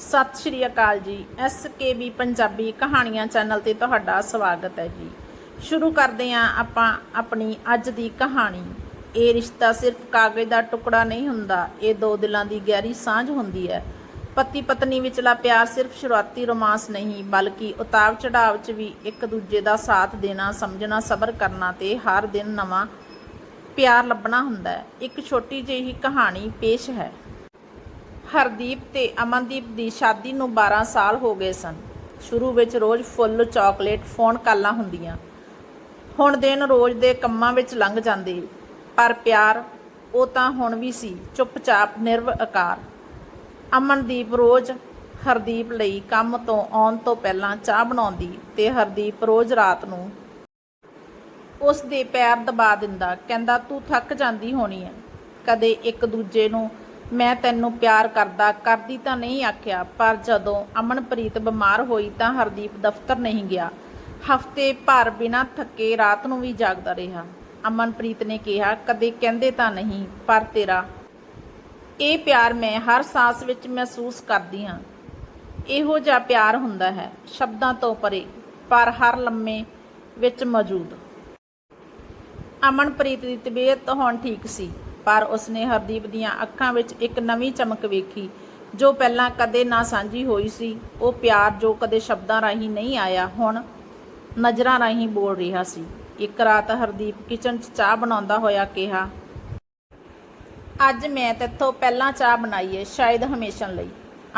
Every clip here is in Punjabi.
ਸਤਿ ਸ਼੍ਰੀ ਅਕਾਲ ਜੀ। ਐਸਕੇਬੀ ਪੰਜਾਬੀ ਕਹਾਣੀਆਂ ਚੈਨਲ ਤੇ ਤੁਹਾਡਾ ਸਵਾਗਤ ਹੈ ਜੀ। ਸ਼ੁਰੂ ਕਰਦੇ ਹਾਂ ਆਪਾਂ ਆਪਣੀ ਅੱਜ ਦੀ ਕਹਾਣੀ। ਇਹ ਰਿਸ਼ਤਾ ਸਿਰਫ ਕਾਗਜ਼ ਦਾ ਟੁਕੜਾ ਨਹੀਂ ਹੁੰਦਾ, ਇਹ ਦੋ ਦਿਲਾਂ ਦੀ ਗਹਿਰੀ ਸਾਂਝ ਹੁੰਦੀ ਹੈ। ਪਤੀ ਪਤਨੀ ਵਿਚਲਾ ਪਿਆਰ ਸਿਰਫ ਸ਼ੁਰੂਆਤੀ ਰੋਮਾਂਸ ਨਹੀਂ, ਬਲਕਿ ਉਤਾਰ ਚੜਾਵ 'ਚ ਵੀ ਇੱਕ ਦੂਜੇ ਦਾ ਸਾਥ ਦੇਣਾ, ਸਮਝਣਾ, ਸਬਰ ਕਰਨਾ ਤੇ ਹਰ ਦਿਨ ਨਵਾਂ ਪਿਆਰ ਲੱਭਣਾ ਹੁੰਦਾ ਹੈ। ਇੱਕ ਛੋਟੀ ਜਿਹੀ ਕਹਾਣੀ ਪੇਸ਼ ਹੈ। ਹਰਦੀਪ ਤੇ ਅਮਨਦੀਪ ਦੀ ਸ਼ਾਦੀ ਨੂੰ 12 ਸਾਲ ਹੋ ਗਏ ਸਨ। ਸ਼ੁਰੂ ਵਿੱਚ ਰੋਜ਼ ਫੁੱਲ ਚਾਕਲੇਟ ਫੋਨ ਕਾਲਾਂ ਹੁੰਦੀਆਂ। ਹੁਣ ਦਿਨ ਰੋਜ਼ ਦੇ ਕੰਮਾਂ ਵਿੱਚ ਲੰਘ ਜਾਂਦੇ। ਪਰ ਪਿਆਰ, ਉਹ ਤਾਂ ਹੁਣ ਵੀ ਸੀ, ਚੁੱਪਚਾਪ ਨਿਰਵਿਕਾਰ। ਅਮਨਦੀਪ ਰੋਜ਼ ਹਰਦੀਪ ਲਈ ਕੰਮ ਤੋਂ ਆਉਣ ਤੋਂ ਪਹਿਲਾਂ ਚਾਹ ਬਣਾਉਂਦੀ ਤੇ ਹਰਦੀਪ ਰੋਜ਼ ਰਾਤ ਨੂੰ ਉਸ ਦੇ ਪੈਰ ਦਬਾ ਦਿੰਦਾ, ਕਹਿੰਦਾ, ਤੂੰ ਥੱਕ ਜਾਂਦੀ ਹੋਣੀ ਹੈ। ਕਦੇ ਇੱਕ ਦੂਜੇ ਨੂੰ ਮੈਂ ਤੈਨੂੰ ਪਿਆਰ ਕਰਦਾ, ਕਰਦੀ ਤਾਂ ਨਹੀਂ ਆਖਿਆ, ਪਰ ਜਦੋਂ ਅਮਨਪ੍ਰੀਤ ਬਿਮਾਰ ਹੋਈ ਤਾਂ ਹਰਦੀਪ ਦਫ਼ਤਰ ਨਹੀਂ ਗਿਆ। ਹਫ਼ਤੇ ਭਰ ਬਿਨਾਂ ਥੱਕੇ ਰਾਤ ਨੂੰ ਵੀ ਜਾਗਦਾ ਰਿਹਾ। ਅਮਨਪ੍ਰੀਤ ਨੇ ਕਿਹਾ, ਕਦੇ ਕਹਿੰਦੇ ਤਾਂ ਨਹੀਂ, ਪਰ ਤੇਰਾ ਇਹ ਪਿਆਰ ਮੈਂ ਹਰ ਸਾਹ ਵਿੱਚ ਮਹਿਸੂਸ ਕਰਦੀ ਹਾਂ। ਇਹੋ ਜਿਹਾ ਪਿਆਰ ਹੁੰਦਾ ਹੈ, ਸ਼ਬਦਾਂ ਤੋਂ ਪਰੇ, ਪਰ ਹਰ ਲੰਮੇ ਵਿੱਚ ਮੌਜੂਦ। ਅਮਨਪ੍ਰੀਤ ਦੀ ਤਬੀਅਤ ਹੁਣ ਠੀਕ ਸੀ। ਪਰ ਉਸਨੇ ਹਰਦੀਪ ਦੀਆਂ ਅੱਖਾਂ ਵਿੱਚ ਇੱਕ ਨਵੀਂ ਚਮਕ ਵੇਖੀ, ਜੋ ਪਹਿਲਾਂ ਕਦੇ ਨਾ ਸਾਂਝੀ ਹੋਈ ਸੀ। ਉਹ ਪਿਆਰ ਜੋ ਕਦੇ ਸ਼ਬਦਾਂ ਰਾਹੀਂ ਨਹੀਂ ਆਇਆ, ਹੁਣ ਨਜ਼ਰਾਂ ਰਾਹੀਂ ਬੋਲ ਰਿਹਾ ਸੀ। ਇੱਕ ਰਾਤ ਹਰਦੀਪ ਕਿਚਨ 'ਚ ਚਾਹ ਬਣਾਉਂਦਾ ਹੋਇਆ ਕਿਹਾ, ਅੱਜ ਮੈਂ ਤੇਥੋਂ ਪਹਿਲਾਂ ਚਾਹ ਬਣਾਈ ਏ, ਸ਼ਾਇਦ ਹਮੇਸ਼ਾ ਲਈ।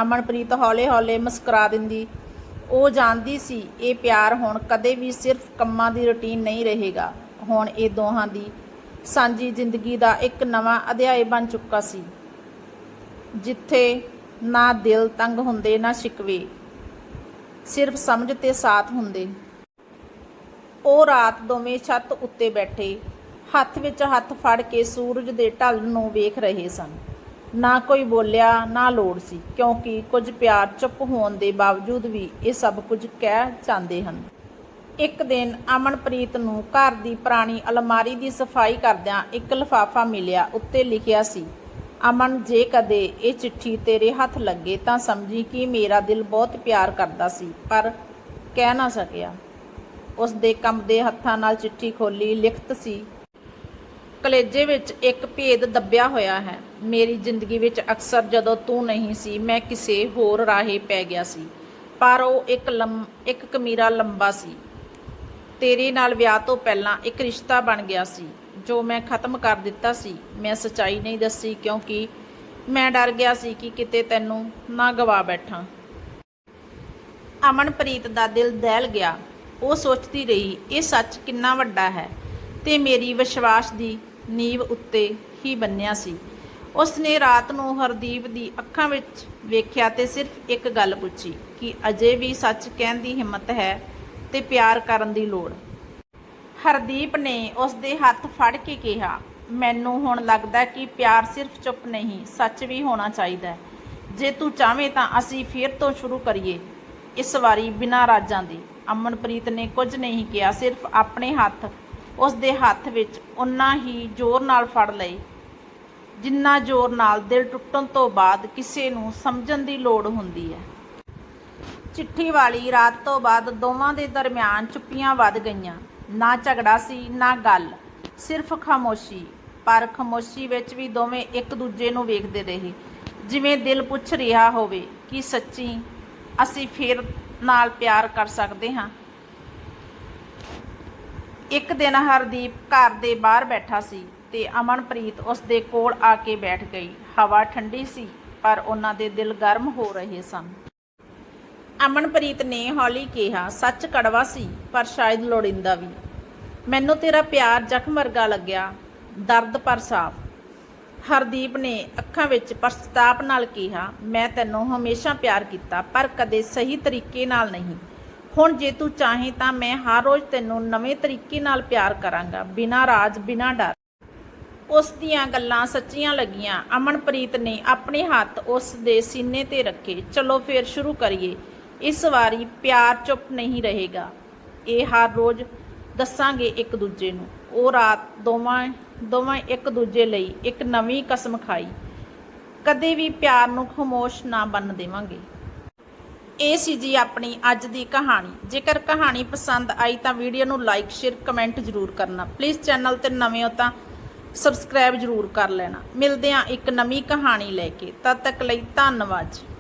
ਅਮਨਪ੍ਰੀਤ ਹੌਲੇ-ਹੌਲੇ ਮੁਸਕਰਾ ਦਿੰਦੀ, ਉਹ ਜਾਣਦੀ ਸੀ, ਇਹ ਪਿਆਰ ਹੁਣ ਕਦੇ ਵੀ ਸਿਰਫ ਕੰਮਾਂ ਦੀ ਰੁਟੀਨ ਨਹੀਂ ਰਹੇਗਾ। ਹੁਣ ਇਹ ਦੋਹਾਂ ਦੀ ਸਾਂਝੀ ਜ਼ਿੰਦਗੀ ਦਾ ਇੱਕ ਨਵਾਂ ਅਧਿਆਇ ਬਣ ਚੁੱਕਾ ਸੀ। ਜਿੱਥੇ ਨਾ ਦਿਲ ਤੰਗ ਹੁੰਦੇ, ਨਾ ਸ਼ਿਕਵੇ। ਸਿਰਫ ਸਮਝ ਤੇ ਸਾਥ ਹੁੰਦੇ। ਉਹ ਰਾਤ ਦੋਵੇਂ ਛੱਤ ਉੱਤੇ ਬੈਠੇ। ਹੱਥ ਵਿੱਚ ਹੱਥ ਫੜ ਕੇ ਸੂਰਜ ਦੇ ਢਲ ਨੂੰ ਵੇਖ ਰਹੇ ਸਨ। ਨਾ ਕੋਈ ਬੋਲਿਆ, ਨਾ ਲੋੜ ਸੀ, ਕਿਉਂਕਿ ਕੁਝ ਪਿਆਰ ਚੁੱਪ ਹੋਣ ਦੇ ਬਾਵਜੂਦ ਵੀ ਇਹ ਸਭ ਕੁਝ ਕਹਿ ਜਾਂਦੇ ਹਨ। ਇੱਕ ਦਿਨ ਅਮਨਪ੍ਰੀਤ ਨੂੰ ਘਰ ਦੀ ਪੁਰਾਣੀ ਅਲਮਾਰੀ ਦੀ ਸਫ਼ਾਈ ਕਰਦਿਆਂ ਇੱਕ ਲਿਫਾਫਾ ਮਿਲਿਆ, ਉੱਤੇ ਲਿਖਿਆ ਸੀ, ਅਮਨ, ਜੇ ਕਦੇ ਇਹ ਚਿੱਠੀ ਤੇਰੇ ਹੱਥ ਲੱਗੇ ਤਾਂ ਸਮਝੀ ਕਿ ਮੇਰਾ ਦਿਲ ਬਹੁਤ ਪਿਆਰ ਕਰਦਾ ਸੀ, ਪਰ ਕਹਿ ਨਾ ਸਕਿਆ। ਉਸ ਦੇ ਕੰਬਦੇ ਹੱਥਾਂ ਨਾਲ ਚਿੱਠੀ ਖੋਲੀ ਲਿਖਤ ਸੀ, ਕਲੇਜੇ ਵਿੱਚ ਇੱਕ ਭੇਦ ਦੱਬਿਆ ਹੋਇਆ ਹੈ। ਮੇਰੀ ਜ਼ਿੰਦਗੀ ਵਿੱਚ ਅਕਸਰ ਜਦੋਂ ਤੂੰ ਨਹੀਂ ਸੀ, ਮੈਂ ਕਿਸੇ ਹੋਰ ਰਾਹੇ ਪੈ ਗਿਆ ਸੀ, ਪਰ ਉਹ ਇੱਕ ਲੰਮ, ਇੱਕ ਕਮੀਰਾ ਲੰਬਾ ਸੀ। ਤੇਰੇ ਨਾਲ ਵਿਆਹ ਤੋਂ ਪਹਿਲਾਂ ਇੱਕ ਰਿਸ਼ਤਾ ਬਣ ਗਿਆ ਸੀ, ਜੋ ਮੈਂ ਖਤਮ ਕਰ ਦਿੱਤਾ ਸੀ। ਮੈਂ ਸੱਚਾਈ ਨਹੀਂ ਦੱਸੀ, ਕਿਉਂਕਿ ਮੈਂ ਡਰ ਗਿਆ ਸੀ ਕਿ ਕਿਤੇ ਤੈਨੂੰ ਨਾ ਗਵਾ ਬੈਠਾਂ। ਅਮਨਪ੍ਰੀਤ ਦਾ ਦਿਲ ਦਹਿਲ ਗਿਆ। ਉਹ ਸੋਚਦੀ ਰਹੀ, ਇਹ ਸੱਚ ਕਿੰਨਾ ਵੱਡਾ ਹੈ ਤੇ ਮੇਰੀ ਵਿਸ਼ਵਾਸ ਦੀ ਨੀਂਵ ਉੱਤੇ ਹੀ ਬੰਨਿਆ ਸੀ। ਉਸ ਨੇ ਰਾਤ ਨੂੰ ਹਰਦੀਪ ਦੀ ਅੱਖਾਂ ਵਿੱਚ ਵੇਖਿਆ ਤੇ ਸਿਰਫ ਇੱਕ ਗੱਲ ਪੁੱਛੀ ਕਿ ਅਜੇ ਵੀ ਸੱਚ ਕਹਿਣ ਦੀ ਹਿੰਮਤ ਹੈ? ਤੇ ਪਿਆਰ ਕਰਨ ਦੀ ਲੋੜ। ਹਰਦੀਪ ਨੇ ਉਸ ਦੇ ਹੱਥ ਫੜ ਕੇ ਕਿਹਾ, ਮੈਨੂੰ ਹੁਣ ਲੱਗਦਾ ਕਿ ਪਿਆਰ ਸਿਰਫ ਚੁੱਪ ਨਹੀਂ, ਸੱਚ ਵੀ ਹੋਣਾ ਚਾਹੀਦਾ ਜੇ ਤੂੰ ਚਾਹਵੇਂ ਤਾਂ ਅਸੀਂ ਫਿਰ ਤੋਂ ਸ਼ੁਰੂ ਕਰੀਏ, ਇਸ ਵਾਰੀ ਬਿਨਾਂ ਰਾਜਾਂ ਦੇ। ਅਮਨਪ੍ਰੀਤ ਨੇ ਕੁਝ ਨਹੀਂ ਕਿਹਾ, ਸਿਰਫ ਆਪਣੇ ਹੱਥ ਉਸ ਦੇ ਹੱਥ ਵਿੱਚ ਉਨਾ ਹੀ ਜ਼ੋਰ ਨਾਲ ਫੜ ਲਏ, ਜਿੰਨਾ ਜ਼ੋਰ ਨਾਲ ਦਿਲ ਟੁੱਟਣ ਤੋਂ ਬਾਅਦ ਕਿਸੇ ਨੂੰ ਸਮਝਣ ਦੀ ਲੋੜ ਹੁੰਦੀ ਹੈ। ਚਿੱਠੀ ਵਾਲੀ ਰਾਤ ਤੋਂ ਬਾਅਦ ਦੋਵਾਂ ਦੇ ਦਰਮਿਆਨ ਚੁੱਪੀਆਂ ਵੱਧ ਗਈਆਂ। ਨਾ ਝਗੜਾ ਸੀ, ਨਾ ਗੱਲ। ਸਿਰਫ ਖਾਮੋਸ਼ੀ। ਪਰ ਖਾਮੋਸ਼ੀ ਵਿੱਚ ਵੀ ਦੋਵੇਂ ਇੱਕ ਦੂਜੇ ਨੂੰ ਵੇਖਦੇ ਰਹੇ। ਜਿਵੇਂ ਦਿਲ ਪੁੱਛ ਰਿਹਾ ਹੋਵੇ ਕਿ ਸੱਚੀ ਅਸੀਂ ਫੇਰ ਨਾਲ ਪਿਆਰ ਕਰ ਸਕਦੇ ਹਾਂ। ਇੱਕ ਦਿਨ ਹਰਦੀਪ ਘਰ ਦੇ ਬਾਹਰ ਬੈਠਾ ਸੀ ਤੇ ਅਮਨਪ੍ਰੀਤ ਉਸ ਦੇ ਕੋਲ ਆ ਕੇ ਬੈਠ ਗਈ। ਹਵਾ ਠੰਡੀ ਸੀ, ਪਰ ਉਹਨਾਂ ਦੇ ਦਿਲ ਗਰਮ ਹੋ ਰਹੇ ਸਨ। ਅਮਨਪ੍ਰੀਤ ਨੇ ਹੌਲੀ ਕਿਹਾ, ਸੱਚ ਕੜਵਾ ਸੀ, ਪਰ ਸ਼ਾਇਦ ਲੋੜਿੰਦਾ ਵੀ। ਮੈਨੂੰ ਤੇਰਾ ਪਿਆਰ ਜ਼ਖਮ ਵਰਗਾ ਲੱਗਿਆ, ਦਰਦ ਪਰ ਸਾਫ਼। ਹਰਦੀਪ ਨੇ ਅੱਖਾਂ ਵਿੱਚ ਪਛਤਾਪ ਨਾਲ ਕਿਹਾ, ਮੈਂ ਤੈਨੂੰ ਹਮੇਸ਼ਾ ਪਿਆਰ ਕੀਤਾ, ਪਰ ਕਦੇ ਸਹੀ ਤਰੀਕੇ ਨਾਲ ਨਹੀਂ। ਹੁਣ ਜੇ ਤੂੰ ਚਾਹੇ ਤਾਂ ਮੈਂ ਹਰ ਰੋਜ਼ ਤੈਨੂੰ ਨਵੇਂ ਤਰੀਕੇ ਨਾਲ ਪਿਆਰ ਕਰਾਂਗਾ, ਬਿਨਾਂ ਰਾਜ, ਬਿਨਾਂ ਡਰ। ਉਸ ਦੀਆਂ ਗੱਲਾਂ ਸੱਚੀਆਂ ਲੱਗੀਆਂ। ਅਮਨਪ੍ਰੀਤ ਨੇ ਆਪਣੇ ਹੱਥ ਉਸ ਦੇ ਸੀਨੇ ਤੇ ਰੱਖੇ, ਚਲੋ ਫੇਰ ਸ਼ੁਰੂ ਕਰੀਏ। ਇਸ ਵਾਰੀ ਪਿਆਰ ਚੁੱਪ ਨਹੀਂ ਰਹੇਗਾ। ਇਹ ਹਰ ਰੋਜ਼ ਦੱਸਾਂਗੇ ਇੱਕ ਦੂਜੇ ਨੂੰ। ਉਹ ਰਾਤ ਦੋਵਾਂ ਦੋਵਾਂ ਇੱਕ ਦੂਜੇ ਲਈ ਇੱਕ ਨਵੀਂ ਕਸਮ ਖਾਈ। ਕਦੇ ਵੀ ਪਿਆਰ ਨੂੰ ਖਾਮੋਸ਼ ਨਾ ਬੰਨ ਦੇਵਾਂਗੇ। ਇਹ ਸੀ ਜੀ ਆਪਣੀ ਅੱਜ ਦੀ ਕਹਾਣੀ। ਜੇਕਰ ਕਹਾਣੀ ਪਸੰਦ ਆਈ ਤਾਂ ਵੀਡੀਓ ਨੂੰ ਲਾਈਕ, ਸ਼ੇਅਰ, ਕਮੈਂਟ ਜ਼ਰੂਰ ਕਰਨਾ। ਪਲੀਜ਼ ਚੈਨਲ ਤੇ ਨਵੇਂ ਹੋ ਤਾਂ ਸਬਸਕ੍ਰਾਈਬ ਜ਼ਰੂਰ ਕਰ ਲੈਣਾ। ਮਿਲਦੇ ਹਾਂ ਇੱਕ ਨਵੀਂ ਕਹਾਣੀ ਲੈ ਕੇ। ਤਦ ਤੱਕ ਲਈ ਧੰਨਵਾਦ ਜੀ।